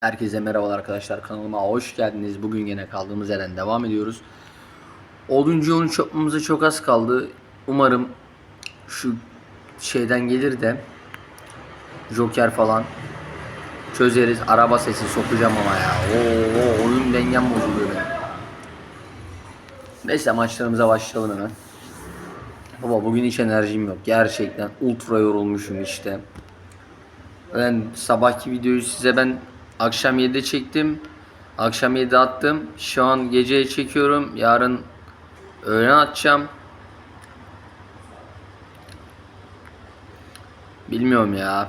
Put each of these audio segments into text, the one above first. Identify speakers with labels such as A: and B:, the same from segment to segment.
A: Herkese merhabalar arkadaşlar kanalıma hoş geldiniz. Bugün yine kaldığımız yerden devam ediyoruz. 10. yolun yapmamıza çok az kaldı. Umarım şu şeyden gelir de Joker falan çözeriz. Araba sesi sokacağım ama ya. Oo, oyun dengem bozuluyor benim. Neyse maçlarımıza başlayalım hemen. Baba bugün hiç enerjim yok. Gerçekten ultra yorulmuşum işte. Ben sabahki videoyu size ben akşam 7'de çektim. Akşam 7'de attım. Şu an geceye çekiyorum. Yarın öğlen atacağım. Bilmiyorum ya.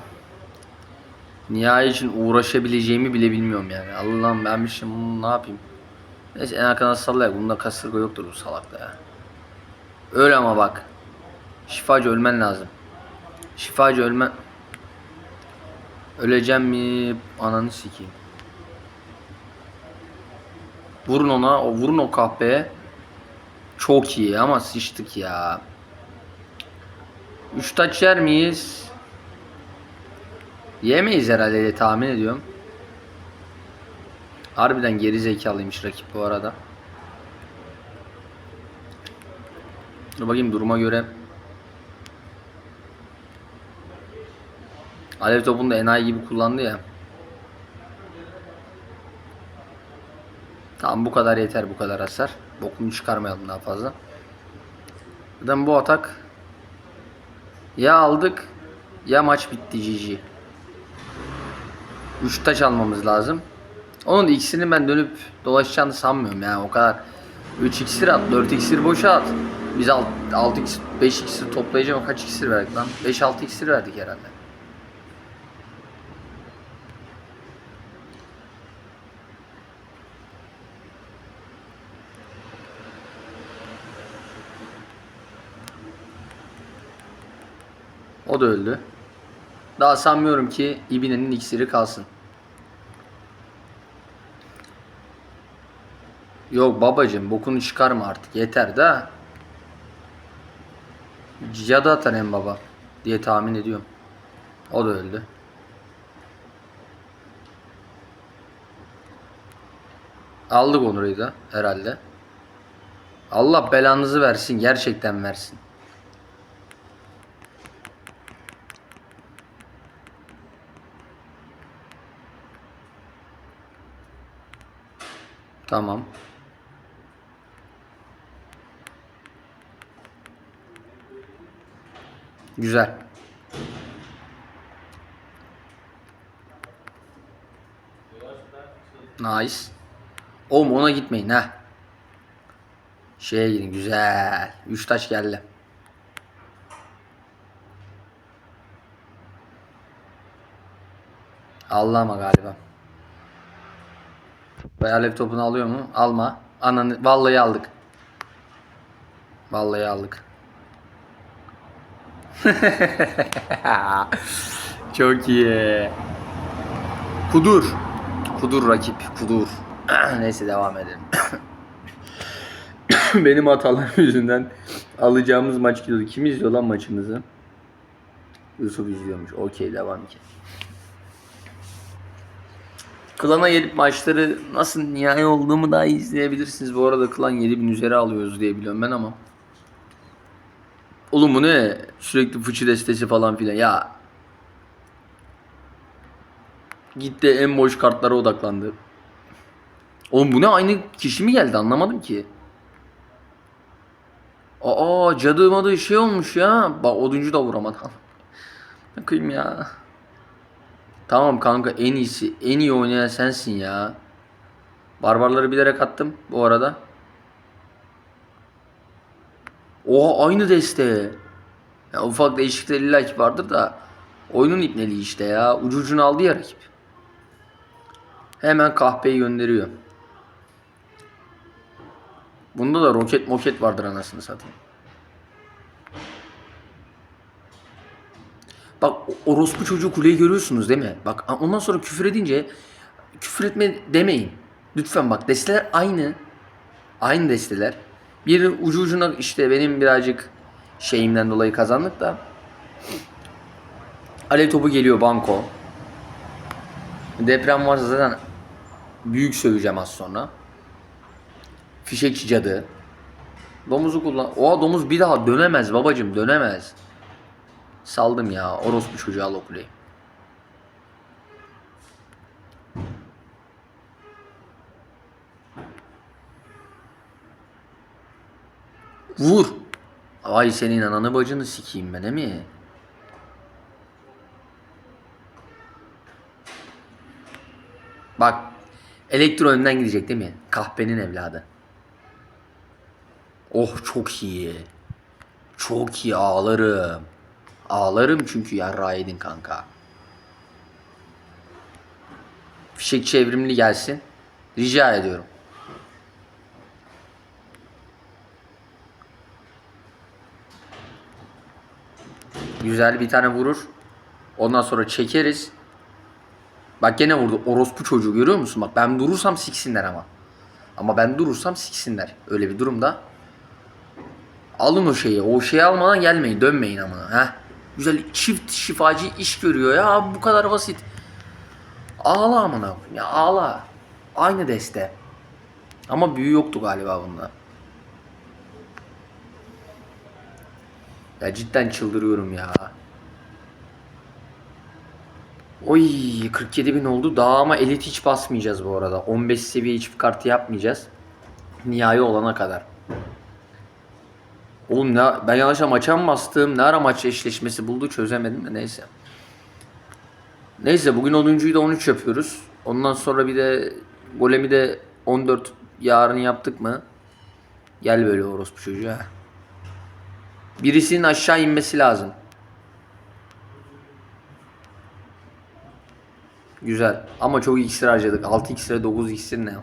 A: Nihai için uğraşabileceğimi bile bilmiyorum yani. Allah'ım ben bir şey bunu ne yapayım. Neyse en arkadan sallayak. Bunda kasırga yoktur bu salakta ya. Öyle ama bak. Şifacı ölmen lazım. Şifacı ölmen... Öleceğim mi? Ananı sikeyim. Vurun ona, o vurun o kahpeye. Çok iyi ama sıçtık ya. Üç taç yer miyiz? Yemeyiz herhalde diye tahmin ediyorum. Harbiden geri zekalıymış rakip bu arada. Dur bakayım duruma göre. Alev topunu da enayi gibi kullandı ya. Tamam bu kadar yeter bu kadar hasar. Bokunu çıkarmayalım daha fazla. Zaten bu atak ya aldık ya maç bitti GG. 3 taç almamız lazım. Onun da ikisini ben dönüp dolaşacağını sanmıyorum yani o kadar. 3 iksir at, 4 iksir boşa at. Biz 6 iksir, 5 iksir toplayacağım kaç iksir verdik lan? 5-6 iksir verdik herhalde. Da öldü. Daha sanmıyorum ki İbine'nin iksiri kalsın. Yok babacım bokunu çıkarma artık yeter da. Cadı atar en baba diye tahmin ediyorum. O da öldü. Aldık Onur'u da herhalde. Allah belanızı versin gerçekten versin. Tamam. Güzel. Nice. Oğlum ona gitmeyin ha. Şeye gidin güzel. Üç taş geldi. Allah'ıma galiba. Ve alev topunu alıyor mu? Alma. Ananı vallahi aldık. Vallahi aldık. Çok iyi. Kudur. Kudur rakip. Kudur. Neyse devam edelim. Benim hatalarım yüzünden alacağımız maç gidiyordu. Kim izliyor lan maçımızı? Yusuf izliyormuş. Okey devam ki. Klan'a gelip maçları nasıl nihai olduğumu daha iyi izleyebilirsiniz. Bu arada Klan 7000 üzeri alıyoruz diye biliyorum ben ama. Oğlum bu ne? Sürekli fıçı destesi falan filan. Ya. Gitti en boş kartlara odaklandı. Oğlum bu ne? Aynı kişi mi geldi? Anlamadım ki. Aa cadı madı şey olmuş ya. Bak oduncu da vuramadı. Ne kıyım ya. Tamam kanka en iyisi. En iyi oynayan sensin ya. Barbarları bilerek attım bu arada. Oha aynı deste. Ya ufak değişiklikler illa ki vardır da oyunun ipneliği işte ya. Ucu ucunu aldı ya rakip. Hemen kahpeyi gönderiyor. Bunda da roket moket vardır anasını satayım. Bak orospu çocuğu kuleyi görüyorsunuz değil mi? Bak ondan sonra küfür edince küfür etme demeyin. Lütfen bak desteler aynı. Aynı desteler. Bir ucu ucuna işte benim birazcık şeyimden dolayı kazandık da. Alev topu geliyor banko. Deprem varsa zaten büyük söveceğim az sonra. Fişekçi cadı. Domuzu kullan. O domuz bir daha dönemez babacım dönemez. Saldım ya orospu çocuğa al o kuleyi. Vur. Ay senin ananı bacını sikeyim ben mi? Bak elektro önden gidecek değil mi? Kahpenin evladı. Oh çok iyi. Çok iyi ağlarım. Ağlarım çünkü yarrağı yedin kanka. Fişek çevrimli gelsin. Rica ediyorum. Güzel bir tane vurur. Ondan sonra çekeriz. Bak gene vurdu. Orospu çocuğu görüyor musun? Bak ben durursam siksinler ama. Ama ben durursam siksinler. Öyle bir durumda. Alın o şeyi. O şeyi almadan gelmeyin. Dönmeyin ama. Heh. Güzel çift şifacı iş görüyor ya. Bu kadar basit. Ağla amına ya ağla. Aynı deste. Ama büyü yoktu galiba bunda. Ya cidden çıldırıyorum ya. Oy 47 bin oldu. Daha ama elit hiç basmayacağız bu arada. 15 seviye çift kartı yapmayacağız. Nihai olana kadar. Oğlum ne, ben yanlışa maça mı bastım? Ne ara maç eşleşmesi buldu çözemedim de neyse. Neyse bugün 10.yu da 13 yapıyoruz. Ondan sonra bir de golemi de 14 yarın yaptık mı? Gel böyle orospu çocuğa. Birisinin aşağı inmesi lazım. Güzel. Ama çok iksir harcadık. 6 iksire 9 iksir ne?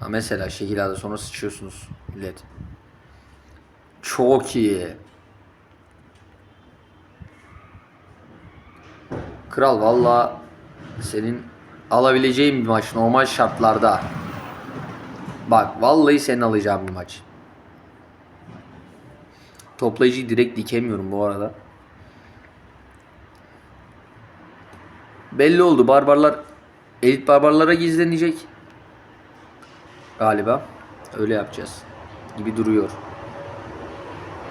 A: Ha mesela şekillerde sonra sıçıyorsunuz millet. Çok iyi. Kral valla senin alabileceğin bir maç normal şartlarda. Bak vallahi senin alacağın bir maç. Toplayıcıyı direkt dikemiyorum bu arada. Belli oldu. Barbarlar elit barbarlara gizlenecek. Galiba. Öyle yapacağız. Gibi duruyor.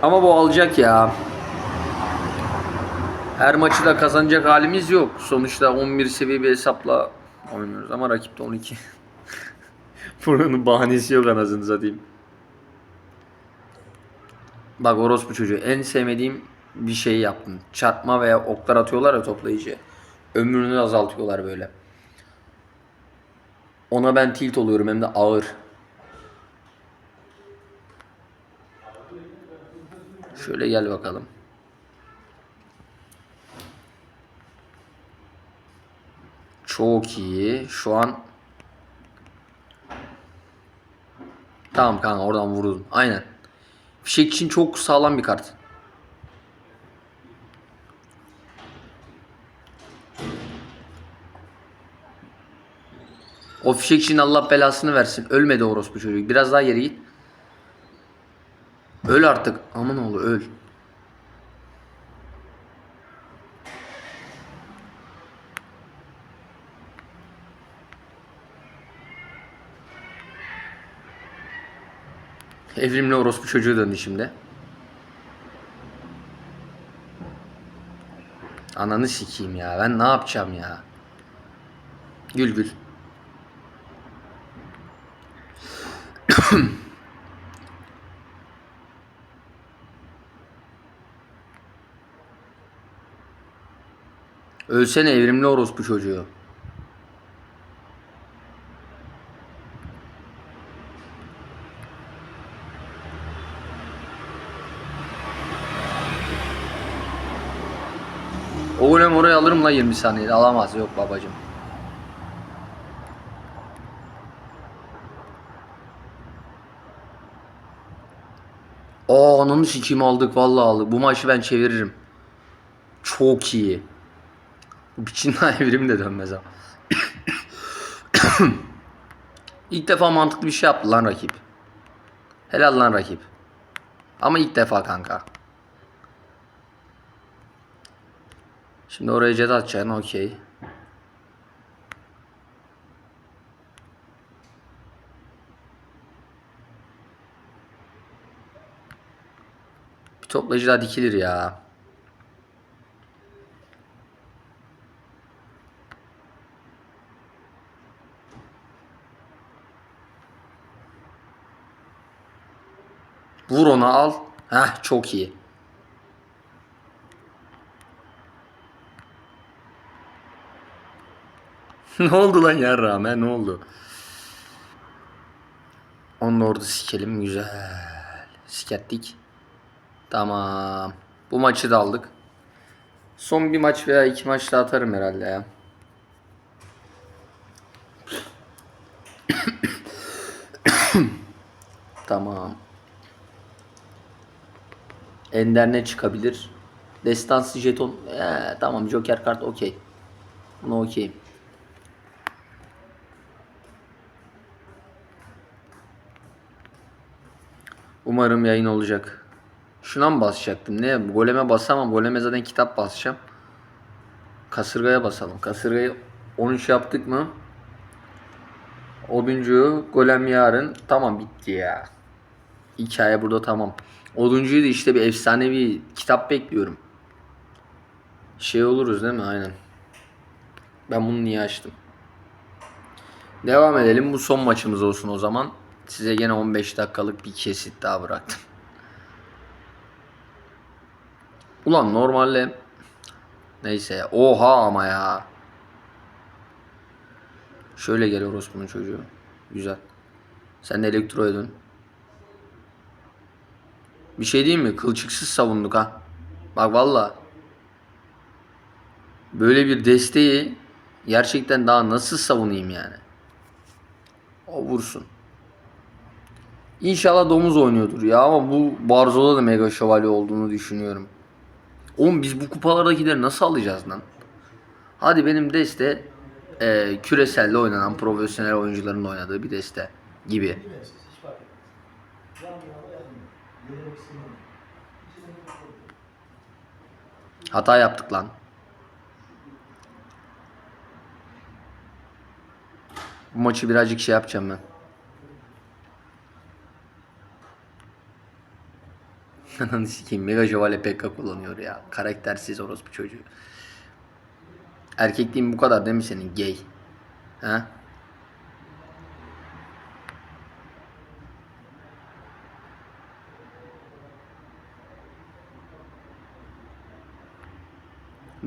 A: Ama bu alacak ya. Her maçı da kazanacak halimiz yok. Sonuçta 11 seviye bir hesapla oynuyoruz ama rakipte 12. Buranın bahanesi yok anasını satayım. Bak orospu çocuğu en sevmediğim bir şey yaptın. Çarpma veya oklar atıyorlar ya toplayıcı. Ömrünü azaltıyorlar böyle. Ona ben tilt oluyorum hem de ağır. Şöyle gel bakalım. Çok iyi. Şu an Tamam kanka oradan vurdun. Aynen. Fişek için çok sağlam bir kart. O fişek için Allah belasını versin. Ölmedi orospu çocuk. Biraz daha geri git. Öl artık. Aman oğlu öl. Evrimli orospu çocuğu döndü şimdi. Ananı sikeyim ya. Ben ne yapacağım ya? Gül gül. Ölsene evrimli orospu çocuğu. O golem oraya alırım la 20 saniyede. Alamaz yok babacım. Aa ananı sikimi aldık vallahi aldık. Bu maçı ben çeviririm. Çok iyi. Bu biçimden evrim de dönmez ama. ilk defa mantıklı bir şey yaptı lan rakip. Helal lan rakip. Ama ilk defa kanka. Şimdi oraya ced atacaksın okey. Bir toplayıcı daha dikilir ya. Vur onu al. Heh çok iyi. ne oldu lan yarrağım he ne oldu? Onu da orada sikelim güzel. Sikettik. Tamam. Bu maçı da aldık. Son bir maç veya iki maç daha atarım herhalde ya. tamam. Ender ne çıkabilir? Destansı jeton. Ee, tamam Joker kart okey. Buna okeyim. Umarım yayın olacak. Şuna mı basacaktım? Ne? Goleme basamam. Goleme zaten kitap basacağım. Kasırgaya basalım. Kasırgayı 13 yaptık mı? Oduncu, golem yarın. Tamam bitti ya. Hikaye burada tamam. Oduncuyu da işte bir efsanevi kitap bekliyorum. Şey oluruz değil mi? Aynen. Ben bunu niye açtım? Devam edelim. Bu son maçımız olsun o zaman. Size gene 15 dakikalık bir kesit daha bıraktım. Ulan normalde neyse ya. Oha ama ya. Şöyle gel orospunun çocuğu. Güzel. Sen de elektroya dön. Bir şey diyeyim mi? Kılçıksız savunduk ha. Bak valla. Böyle bir desteği gerçekten daha nasıl savunayım yani? O vursun. İnşallah domuz oynuyordur ya ama bu Barzo'da da mega şövalye olduğunu düşünüyorum. Oğlum biz bu kupalardakileri nasıl alacağız lan? Hadi benim deste e, küreselde oynanan profesyonel oyuncuların oynadığı bir deste gibi. Hata yaptık lan. Bu maçı birazcık şey yapacağım ben. Ananı sikeyim. Mega Şövalye Pekka kullanıyor ya. Karaktersiz orospu çocuğu. Erkekliğin bu kadar değil mi senin gay? Ha?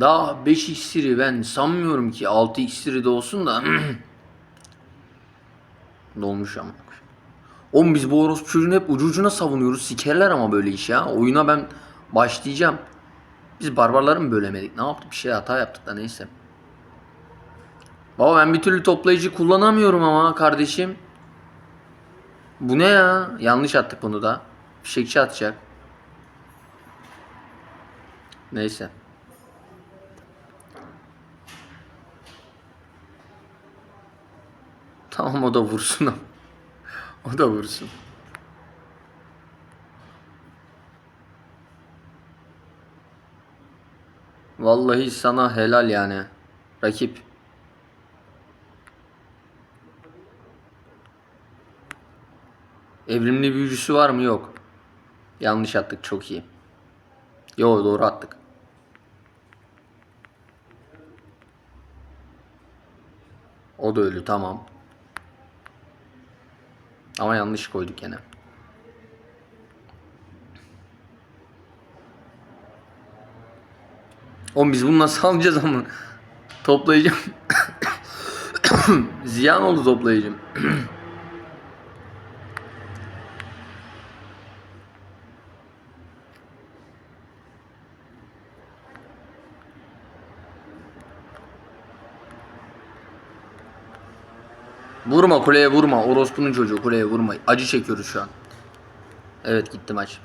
A: Daha 5 iksiri ben sanmıyorum ki 6 iksiri de olsun da dolmuş ama. Oğlum biz bu orospu çocuğunu hep ucu ucuna savunuyoruz. Sikerler ama böyle iş ya. Oyuna ben başlayacağım. Biz barbarları mı bölemedik? Ne yaptık? Bir şey hata yaptık da neyse. Baba ben bir türlü toplayıcı kullanamıyorum ama kardeşim. Bu ne ya? Yanlış attık bunu da. Fişekçi atacak. Neyse. Tamam o da vursun. o da vursun. Vallahi sana helal yani. Rakip. Evrimli büyücüsü var mı? Yok. Yanlış attık çok iyi. Yo doğru attık. O da ölü tamam. Ama yanlış koyduk yine. Oğlum biz bunu nasıl alacağız ama? Toplayıcım. Ziyan oldu toplayıcım. Vurma kuleye vurma. Orospu'nun çocuğu kuleye vurma. Acı çekiyoruz şu an. Evet gitti maç.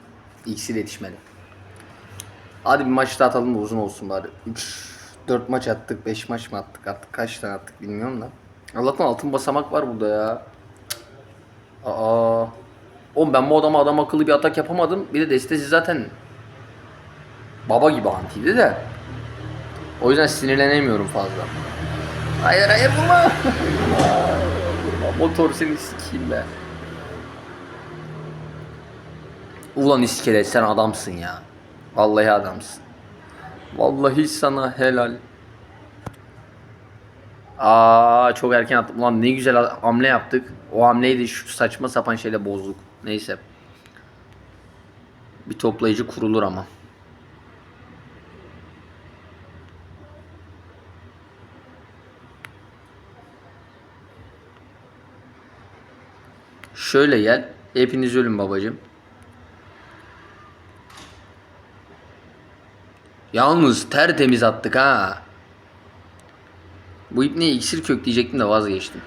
A: İkisi de yetişmedi. Hadi bir maç daha atalım da uzun olsun bari. 3 4 maç attık, 5 maç mı attık? Attık kaç tane attık bilmiyorum da. Allah'tan altın basamak var burada ya. Aa. Oğlum ben bu adama adam akıllı bir atak yapamadım. Bir de destesi zaten baba gibi antiydi de. O yüzden sinirlenemiyorum fazla. Hayır hayır vurma. Motor seni sikeyim be. Ulan iskelet sen adamsın ya. Vallahi adamsın. Vallahi sana helal. Aa çok erken attım. Ulan ne güzel hamle yaptık. O hamleyi de şu saçma sapan şeyle bozduk. Neyse. Bir toplayıcı kurulur ama. Şöyle gel. Hepiniz ölün babacım. Yalnız tertemiz attık ha. Bu ipneye iksir kök diyecektim de vazgeçtim.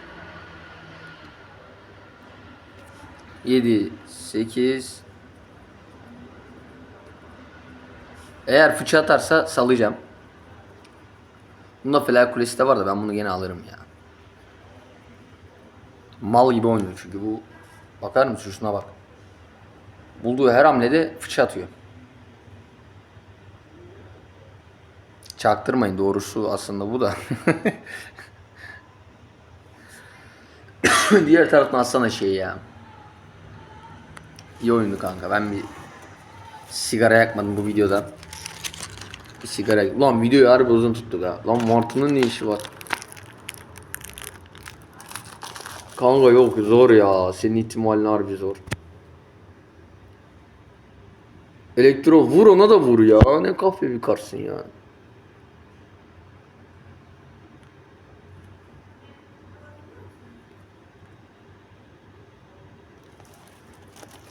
A: 7, 8 Eğer fıçı atarsa salacağım. Bunda Felak Kulesi de var da ben bunu gene alırım ya. Mal gibi oynuyor çünkü bu. Bakar mısın şuna bak. Bulduğu her hamlede fıçı atıyor. Çaktırmayın doğrusu aslında bu da. Diğer taraftan atsana şey ya. İyi oyundu kanka. Ben bir sigara yakmadım bu videoda. Bir sigara Ulan videoyu harbi uzun tuttuk ha. Lan Martı'nın ne işi var? Kanka yok zor ya. Senin ihtimalin harbi zor. Elektro vur ona da vur ya. Ne kahve bir karsın ya.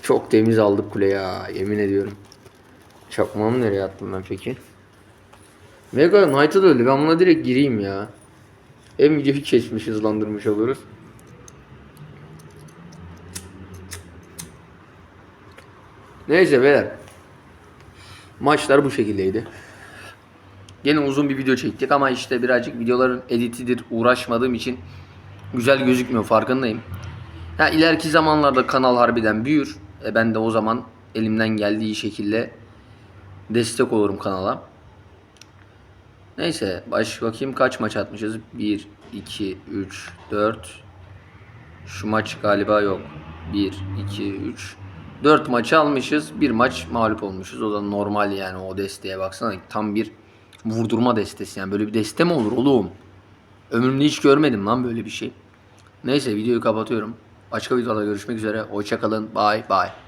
A: Çok temiz aldık kule ya. Yemin ediyorum. Çakmağımı nereye attım ben peki? Mega Knight'a da öldü. Ben buna direkt gireyim ya. Hem videoyu kesmiş hızlandırmış oluruz. Neyse beyler. Maçlar bu şekildeydi. Gene uzun bir video çektik ama işte birazcık videoların editidir uğraşmadığım için güzel gözükmüyor farkındayım. Ya ileriki zamanlarda kanal harbiden büyür. E ben de o zaman elimden geldiği şekilde destek olurum kanala. Neyse baş bakayım kaç maç atmışız? 1, 2, 3, 4. Şu maç galiba yok. 1, 2, 3. 4 maçı almışız. Bir maç mağlup olmuşuz. O da normal yani o desteğe baksana. Tam bir vurdurma destesi yani. Böyle bir deste mi olur oğlum? Ömrümde hiç görmedim lan böyle bir şey. Neyse videoyu kapatıyorum. Başka videoda görüşmek üzere. Hoşçakalın. Bye bye.